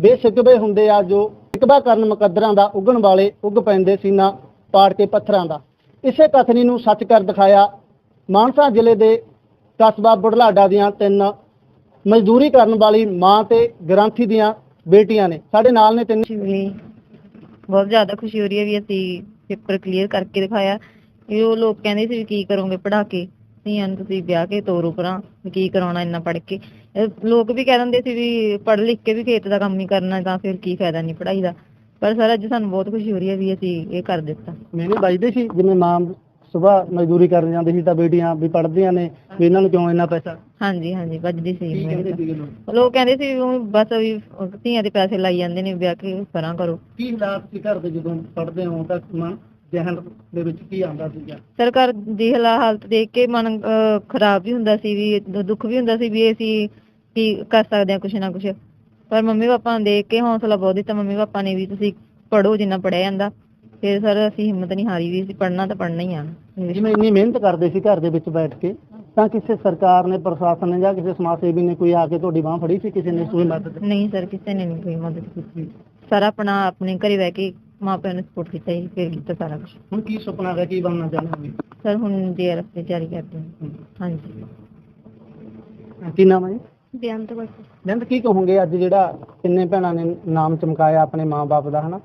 ਬੇਸ਼ਿਕਵੇ ਹੁੰਦੇ ਆ ਜੋ ਇਕਬਾ ਕਰਨ ਮੁਕੱਦਰਾਂ ਦਾ ਉੱਗਣ ਵਾਲੇ ਉੱਗ ਪੈਂਦੇ ਸੀਨਾ ਪਾੜ ਕੇ ਪੱਥਰਾਂ ਦਾ। ਇਸੇ ਕਥਨੀ ਨੂੰ ਸੱਚ ਕਰ ਦਿਖਾਇਆ ਮਾਨਸਾ ਜ਼ਿਲ੍ਹੇ ਦੇ ਕਸਬਾ ਬੁਢਲਾਡਾ ਦੀਆਂ ਤਿੰਨ ਮਜ਼ਦੂਰੀ ਕਰਨ ਵਾਲੀ ਮਾਂ ਤੇ ਗ੍ਰੰਥੀ ਦੀਆਂ ਬੇਟੀਆਂ ਨੇ। ਸਾਡੇ ਨਾਲ ਨੇ ਤਿੰਨ ਬਹੁਤ ਜ਼ਿਆਦਾ ਖੁਸ਼ੀ ਹੋ ਰਹੀ ਹੈ ਵੀ ਅਸੀਂ ਪੇਪਰ ਕਲੀਅਰ ਕਰਕੇ ਦਿਖਾਇਆ। ਇਹ ਉਹ ਲੋਕ ਕਹਿੰਦੇ ਸੀ ਵੀ ਕੀ ਕਰੋਗੇ ਪੜ੍ਹਾ ਕੇ। ਧੀਆਂ ਨੂੰ ਤੁਸੀਂ ਵਿਆਹ ਕੇ ਤੋਰੋ ਪਰਾਂ ਕੀ ਕਰਾਉਣਾ ਇੰਨਾ ਪੜ੍ਹ ਕੇ। ਲੋਕ ਵੀ ਕਹਿ ਦਿੰਦੇ ਸੀ ਵੀ ਪੜ੍ਹ ਲਿਖ ਕੇ ਵੀ ਖੇਤ ਦਾ ਕੰਮ ਹੀ ਕਰਨਾ ਤਾਂ ਫਿਰ ਕੀ ਫਾਇਦਾ ਨਹੀਂ ਪੜ੍ਹਾਈ ਦਾ। ਪਰ ਸਰ ਅੱਜ ਸਾਨੂੰ ਬਹੁਤ ਖੁਸ਼ੀ ਹੋ ਰਹੀ ਹੈ ਵੀ ਅਸੀਂ ਇਹ ਕਰ ਦਿੱਤਾ। ਮੈਨੇ ਵੱਜਦੇ ਸੀ ਜਿਵੇਂ ਮਾਂ ਸਵੇਰ ਮਜ਼ਦੂਰੀ ਕਰਨ ਜਾਂਦੀ ਸੀ ਤਾਂ ਬੇਟੀਆਂ ਵੀ ਪੜ੍ਹਦੀਆਂ ਨੇ ਵੀ ਇਹਨਾਂ ਨੂੰ ਕਿਉਂ ਇੰਨਾ ਪੈਸਾ? ਹਾਂਜੀ ਹਾਂਜੀ ਵੱਜਦੀ ਸੀ। ਲੋਕ? ਕਹਿੰਦੇ ਸੀ ਬਸ ਵੀ ਧੀਆਂ ਦੇ ਪੈਸੇ ਲਾਈ ਜਾਂਦੇ ਨੇ ਵਿਆਹ ਕੇ ਪਰਾਂ ਕਰੋ। ਕੀ ਹਾਲਾਤ ਸੀ ਘਰ ਦੇ ਜਦੋਂ ਪੜ੍ਹਦੇ ਹੋ ਤਾਂ ਜਹਨ ਦੇ ਵਿੱਚ ਕੀ ਆਉਂਦਾ ਸੀਗਾ? ਸਰਕਾਰ ਦੀ ਹਾਲਾ- ਹਾਲਤ ਦੇਖ ਕੇ ਮਨ ਅਹ, ਖਰਾਬ ਵੀ ਹੁੰਦਾ ਸੀ ਵੀ ਦੁ- ਦੁੱਖ ਵੀ ਹੁੰਦਾ ਸੀ ਵੀ ਅਸੀਂ ਕੀ ਕਰ ਸਕਦੇ ਹਾਂ ਕੁਛ ਨਾ ਕੁਛ। ਪਰ ਮੰਮੀ ਪਾਪਾ ਨੂੰ ਦੇਖ ਕੇ ਹੌਸਲਾ ਬਹੁਤ ਦਿੱਤਾ। ਮੰਮੀ ਪਾਪਾ ਨੇ ਵੀ ਤੁਸੀਂ ਪੜੋ ਜਿੰਨਾ ਪੜਿਆ ਜਾਂਦਾ। ਫਿਰ ਸਰ ਅਸੀਂ ਹਿੰਮਤ ਨਹੀਂ ਹਾਰੀ ਵੀ ਅਸੀਂ ਪੜਨਾ ਤਾਂ ਪੜਨਾ ਹੀ ਆ। ਜਿਵੇਂ ਇੰਨੀ ਮਿਹਨਤ ਕਰਦੇ ਸੀ ਘਰ ਦੇ ਵਿੱਚ ਬੈਠ ਕੇ ਤਾਂ ਕਿਸੇ ਸਰਕਾਰ ਨੇ ਪ੍ਰਸ਼ਾਸਨ ਨੇ ਜਾਂ ਕਿਸੇ ਸਮਾਜ ਸੇਵੀ ਨੇ ਕੋਈ ਆ ਕੇ ਤੁਹਾਡੀ ਬਾਹ ਫੜੀ ਸੀ? ਕਿਸੇ ਨੇ ਕੋਈ ਮਦਦ ਨਹੀਂ ਸਰ ਕਿਸੇ ਨੇ ਨਹੀਂ ਕੋਈ ਮਦਦ ਕੀਤੀ। ਸਰ ਆਪਣਾ ਆਪਣੇ ਘਰੇ ਬਹਿ ਕੇ ਮਾਪਿਆਂ ਨੂੰ ਸਪੋਰਟ ਕੀਤਾ ਜੀ ਫਿਰ ਕੀਤਾ ਸਾਰਾ ਹੁਣ ਕੀ ਸੁਪਨਾ ਹੈ ਕੀ ਬਣਨਾ ਚਾਹੁੰਦੇ ਹੋ? ਸਰ ਹੁਣ ਜੇਆਰਐਫ ਦੀ ਤਿਆਰੀ ਕਰਦੇ ਹਾਂ। ਹਾਂਜੀ। ਕੀ ਨਾਮ ਹੈ ਜੀ? ਬਿਆਨ ਤੋਂ ਬਸ ਕੀ ਕਹੋਗੇ ਅੱਜ ਜਿਹੜਾ ਕਿੰਨੇ ਭੈਣਾਂ ਨੇ ਨਾਮ ਚਮਕਾਇਆ ਆਪਣੇ ਮਾਪੇ ਦਾ ਹਨਾ?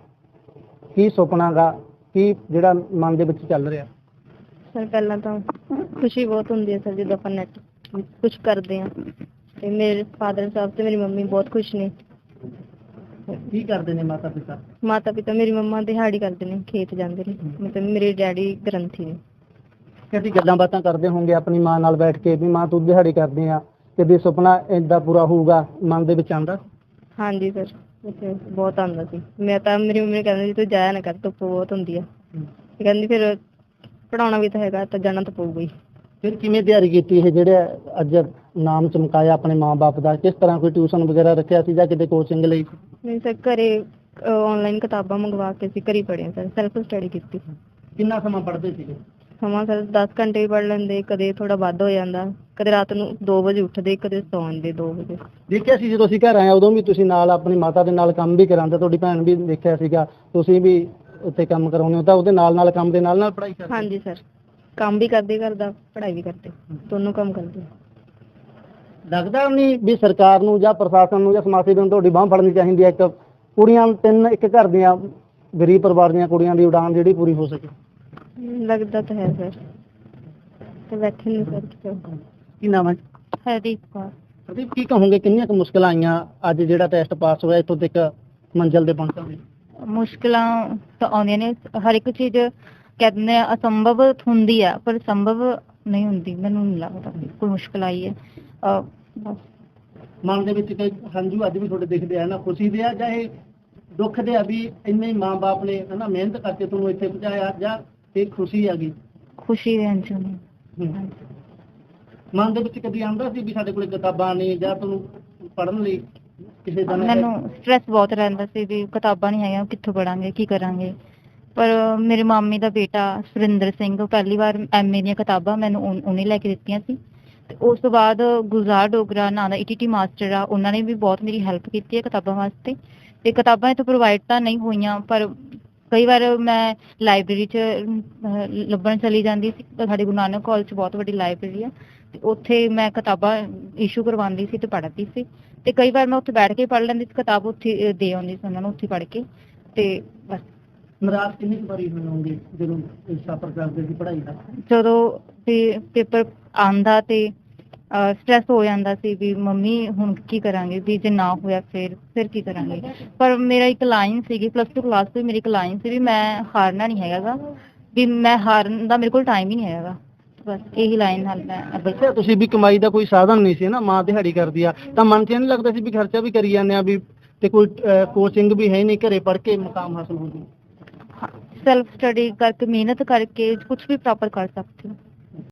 ਕੀ ਸੁਪਨਾ ਗਾ ਕੀ ਜਿਹੜਾ ਮਨ ਦੇ ਵਿੱਚ ਚੱਲ ਰਿਹਾ? ਸਰ ਪਹਿਲਾਂ ਤਾਂ ਖੁਸ਼ੀ ਬਹੁਤ ਹੁੰਦੀ ਹੈ ਸਰ ਜਦੋਂ ਆਪਾਂ ਨੈਟ ਕੁਝ ਕਰਦੇ ਆ ਤੇ ਮੇਰੇ ਫਾਦਰ ਸਾਹਿਬ ਤੇ ਮੇਰੀ ਮੰਮੀ ਬਹੁਤ ਖੁਸ਼ ਨੇ। ਕੀ ਕਰਦੇ ਨੇ ਮਾਤਾ ਪਿਤਾ? ਮਾਤਾ ਪਿਤਾ ਮੇਰੀ ਮੰਮਾ ਦਿਹਾੜੀ ਕਰਦੇ ਨੇ ਖੇਤ ਜਾਂਦੇ ਨੇ। ਮਤਲਬ ਮੇਰੇ ਡੈਡੀ ਗ੍ਰੰਥੀ ਨੇ। ਕਦੀ ਗੱਲਾਂ ਬਾਤਾਂ ਕਰਦੇ ਹੋਣਗੇ ਆਪਣੀ ਮਾਂ ਨਾਲ ਬੈਠ ਕੇ ਵੀ ਮਾਂ ਤੂੰ ਦਿਹਾੜੀ ਕਰਦੀ ਆ ਕਦੇ ਸੁਪਨਾ ਏਦਾਂ ਪੂਰਾ ਹੋਊਗਾ ਮਨ ਦੇ ਵਿੱਚ ਆਉਂਦਾ? ਹਾਂਜੀ ਸਰ ਉੱਥੇ ਬਹੁਤ ਆਉਂਦਾ ਸੀ। ਮੈਂ ਤਾਂ ਮੇਰੀ ਮੰਮੀ ਕਹਿੰਦੀ ਸੀ ਤੂੰ ਜਾਇਆ ਨਾ ਕਰ ਧੁੱਪ ਬਹੁਤ ਹੁੰਦੀ ਆ। ਤੇ ਕਹਿੰਦੀ ਫਿਰ ਪੜਾਉਣਾ ਵੀ ਤਾਂ ਹੈਗਾ ਤਾਂ ਜਾਣਾ ਤਾਂ ਪਊਗਾ ਹੀ। ਫਿਰ ਕਿਵੇਂ ਤਿਆਰੀ ਕੀਤੀ ਇਹ ਜਿਹੜੇ ਅੱਜ ਨਾਮ ਚਮਕਾਇਆ ਆਪਣੇ ਮਾਪੇ ਦਾ? ਕਿਸ ਤਰ੍ਹਾਂ ਕੋਈ ਟਿਊਸ਼ਨ ਵਗੈਰਾ ਰੱਖਿਆ ਸੀ ਜਾਂ ਕਿਤੇ ਕੋਚਿੰਗ ਲਈ? ਨਹੀਂ ਸਰ ਘਰੇ ਆਨਲਾਈਨ ਕਿਤਾਬਾਂ ਮੰਗਵਾ ਕੇ ਅਸੀਂ ਘਰੇ ਪੜ੍ਹੇ ਸਰ ਸੈਲਫ ਸਟੱਡੀ ਕੀਤੀ। ਕਿੰਨਾ ਸਮਾਂ ਪੜ੍ਹਦੇ ਸੀਗੇ? ਸਮਾਂ ਸਰ 10 ਘੰਟੇ ਵੀ ਪੜ੍ਹ ਲੈਂਦੇ ਕਦੇ ਥੋੜਾ ਵੱਧ ਹੋ ਜਾਂਦਾ ਕਦੇ ਰਾਤ ਨੂੰ 2 ਵਜੇ ਉੱਠਦੇ ਕਦੇ ਸੌਂਦੇ 2 ਵਜੇ। ਦੇਖਿਆ ਸੀ ਜਦੋਂ ਅਸੀਂ ਘਰ ਆਏ ਉਦੋਂ ਵੀ ਤੁਸੀਂ ਨਾਲ ਆਪਣੀ ਮਾਤਾ ਦੇ ਨਾਲ ਕੰਮ ਵੀ ਕਰਾਂਦੇ ਤੁਹਾਡੀ ਭੈਣ ਵੀ ਦੇਖਿਆ ਸੀਗਾ ਤੁਸੀਂ ਵੀ ਉੱਥੇ ਕੰਮ ਕਰਾਉਂਦੇ ਹੋ ਤਾਂ ਉਹਦੇ ਨਾਲ ਨਾਲ ਕੰਮ ਦੇ ਨਾਲ ਨਾਲ ਪੜ੍ਹਾਈ ਕਰਦੇ? ਹਾਂਜੀ ਸਰ ਕੰਮ ਵੀ ਕਰਦੇ ਘਰ ਦਾ ਪੜ੍ਹਾਈ ਵੀ ਕਰਦੇ ਦੋਨੋਂ ਕੰਮ ਕਰਦੇ। ਲੱਗਦਾ ਨਹੀਂ ਵੀ ਸਰਕਾਰ ਨੂੰ ਜਾਂ ਪ੍ਰਸ਼ਾਸਨ ਨੂੰ ਜਾਂ ਸਮਾਜ ਸੇਵੀਆਂ ਨੂੰ ਤੁਹਾਡੀ ਬਾਹ ਫੜਨੀ ਚਾਹੀਦੀ ਹੈ ਇੱਕ ਕੁੜੀਆਂ ਤਿੰਨ ਇੱਕ ਘਰ ਦੀਆਂ ਗਰੀਬ ਪਰਿਵਾਰ ਦੀਆਂ ਕੁੜੀਆਂ ਦੀ ਉਡਾਨ ਜਿਹੜੀ ਪੂਰੀ ਹੋ ਸਕੇ। ਲੱਗਦਾ ਤਾਂ ਹੈ ਸਰ। ਤੇ ਬੈਠੇ ਨਹੀਂ ਸਰ। ਕੀ ਨਾਮ ਹੈ? ਹਰਦੀਪ ਕੌਰ। ਪ੍ਰਦੀਪ ਕੀ ਕਹੋਗੇ? ਕਿੰਨੀਆਂ ਕੁ ਮੁਸ਼ਕਲਾਂ ਆਈਆਂ ਅੱਜ ਜਿਹੜਾ ਟੈਸਟ ਪਾਸ ਹੋਇਆ ਇੱਥੋਂ ਤੱਕ ਮੰਜ਼ਿਲ ਤੇ ਪਹੁੰਚਣ ਲਈ? ਮੁਸ਼ਕਲਾਂ ਤਾਂ ਆਉਂਦੀਆਂ ਨੇ। ਹਰ ਇੱਕ ਚੀਜ਼ ਕਹਿੰਦੇ ਆ ਅਸੰਭਵ ਹੁੰਦੀ ਆ ਪਰ ਸੰਭਵ ਨਹੀਂ ਹੁੰਦੀ। ਮੈਨੂੰ ਨਹੀਂ ਲੱਗਦਾ ਕੋਈ ਮੁਸ਼ਕਲ ਆਈ ਹੈ। ਮਨ ਦੇ ਵਿੱਚ ਕਈ ਹੰਝੂ ਅੱਜ ਵੀ ਤੁਹਾਡੇ ਦਿਖਦੇ ਆ ਨਾ ਖੁਸ਼ੀ ਦੇ ਆ ਜਾਂ ਇਹ ਦੁੱਖ ਦੇ ਆ ਵੀ ਇੰਨੇ ਮਾਂ-ਬਾਪ ਨੇ ਹਨਾ ਮਿਹਨਤ ਕਰਕੇ ਤੁਹਾਨੂੰ ਇੱਥੇ ਪਹੁੰਚਾਇਆ ਜਾਂ ਇਹ ਖੁਸ਼ੀ ਆ ਗਈ ਖੁਸ਼ੀ ਦੇ ਨੇ। ਹਮ। ਮਨ ਦੇ ਵਿੱਚ ਕਦੀ ਆਉਂਦਾ ਸੀ ਵੀ ਸਾਡੇ ਕੋਲ ਕਿਤਾਬਾਂ ਨਹੀਂ ਜਾਂ ਤੁਹਾਨੂੰ ਪੜ੍ਹਨ ਲਈ ਕਿਸੇ ਦਾ ਮੈਨੂੰ ਸਟ੍ਰੈਸ ਬਹੁਤ ਰਹਿੰਦਾ ਸੀ ਵੀ ਕਿਤਾਬਾਂ ਨਹੀਂ ਹੈਗੀਆਂ ਕਿੱਥੋਂ ਪੜਾਂਗੇ ਕੀ ਕਰਾਂਗੇ? ਪਰ ਮੇਰੇ ਮਾਮੀ ਦਾ ਬੇਟਾ ਸੁਰਿੰਦਰ ਸਿੰਘ ਉਹ ਪਹਿਲੀ ਵਾਰ ਐਮਏ ਦੀਆਂ ਕਿਤਾਬਾਂ ਮੈਨੂੰ ਉਹਨੇ ਲੈ ਕੇ ਦਿੱਤੀਆਂ ਸੀ। ਤੇ ਉਸ ਤੋਂ ਬਾਅਦ ਗੁਲਜ਼ਾਰ ਡੋਗਰਾ ਨਾਂ ਦਾ ਈਟੀਟੀ ਮਾਸਟਰ ਆ, ਉਹਨਾਂ ਨੇ ਵੀ ਬਹੁਤ ਮੇਰੀ ਹੈਲਪ ਕੀਤੀ ਹੈ ਕਿਤਾਬਾਂ ਵਾਸਤੇ। ਤੇ ਕਿਤਾਬਾਂ ਇੱਥੋਂ ਪ੍ਰੋਵਾਈਡ ਤਾਂ ਨਹੀਂ ਹੋਈਆਂ, ਪਰ ਕਈ ਵਾਰ ਮੈਂ ਲਾਇਬ੍ਰੇਰੀ 'ਚ ਲੱਭਣ ਚਲੀ ਜਾਂਦੀ ਸੀ। ਸਾਡੇ ਗੁਰੂ ਨਾਨਕ ਕਾਲਜ 'ਚ ਬਹੁਤ ਵੱਡੀ ਲਾਇਬ੍ਰੇਰੀ ਆ। ਤੇ ਉੱਥੇ ਮੈਂ ਕਿਤਾਬਾਂ ਇਸ਼ੂ ਕਰਵਾਉਂਦੀ ਸੀ ਤੇ ਪੜ੍ਹਦੀ ਸੀ। ਤੇ ਕਈ ਵਾਰ ਮੈਂ ਉੱਥੇ ਬੈਠ ਕੇ ਪੜ੍ਹ ਲੈਂਦੀ ਸੀ, ਕਿਤਾਬ ਉੱਥੇ ਦੇ ਆਉਂਦੀ ਸੀ ਉਹਨਾਂ ਨੂੰ ਉੱਥੇ ਪੜ੍ਹ ਕੇ। ਤੇ ਬਸ। ਨਿਰਾਸ਼ ਕਿੰਨੀ ਕੁ ਵਾਰੀ ਹੋਏ ਹੋਣਗੇ ਜਦੋਂ ਸਫ਼ਰ ਕਰਦੇ ਸੀ ਪੜ੍ਹਾਈ ਦਾ? ਜਦੋਂ ਤੇ ਪੇਪਰ ਆਂਦਾ ਤੇ ਸਟ੍ਰੈਸ ਹੋ ਜਾਂਦਾ ਸੀ ਵੀ ਮੰਮੀ ਹੁਣ ਕੀ ਕਰਾਂਗੇ? ਵੀ ਜੇ ਨਾ ਹੋਇਆ ਫਿਰ ਫਿਰ ਕੀ ਕਰਾਂਗੇ? ਪਰ ਮੇਰਾ ਇੱਕ ਲਾਈਨ ਸੀਗੀ ਪਲੱਸ 2 ਕਲਾਸ ਤੋਂ ਮੇਰੀ ਇੱਕ ਲਾਈਨ ਸੀ ਵੀ ਮੈਂ ਹਾਰਨਾ ਨਹੀਂ ਹੈਗਾਗਾ ਵੀ ਮੈਂ ਹਾਰਨ ਦਾ ਮੇਰੇ ਕੋਲ ਟਾਈਮ ਹੀ ਨਹੀਂ ਹੈਗਾ ਬਸ ਇਹੀ ਲਾਈਨ ਨਾਲ ਮੈਂ ਦੱਸਿਆ ਤੁਸੀਂ ਵੀ ਕਮਾਈ ਦਾ ਕੋਈ ਸਾਧਨ ਨਹੀਂ ਸੀ ਨਾ ਮਾਂ ਦਿਹਾੜੀ ਕਰਦੀ ਆ। ਤਾਂ ਮਨ 'ਚ ਇਹ ਨਹੀਂ ਲੱਗਦਾ ਸੀ ਵੀ ਖਰਚਾ ਵੀ ਕਰੀ ਜਾਂਦੇ ਆ ਵੀ ਤੇ ਕੋਈ ਕੋਚਿੰਗ ਵੀ ਹੈ ਨਹੀਂ ਘਰੇ ਪੜ੍ਹ ਕੇ ਮੁਕਾਮ ਹਾਸਲ ਹੋ ਜੂ ਸੈਲਫ ਸਟੱਡੀ ਕਰਕੇ ਮਿਹਨਤ ਕਰਕੇ ਕੁਝ ਵੀ ਪ੍ਰਾਪਤ ਕਰ ਸਕਦੇ ਹੋ।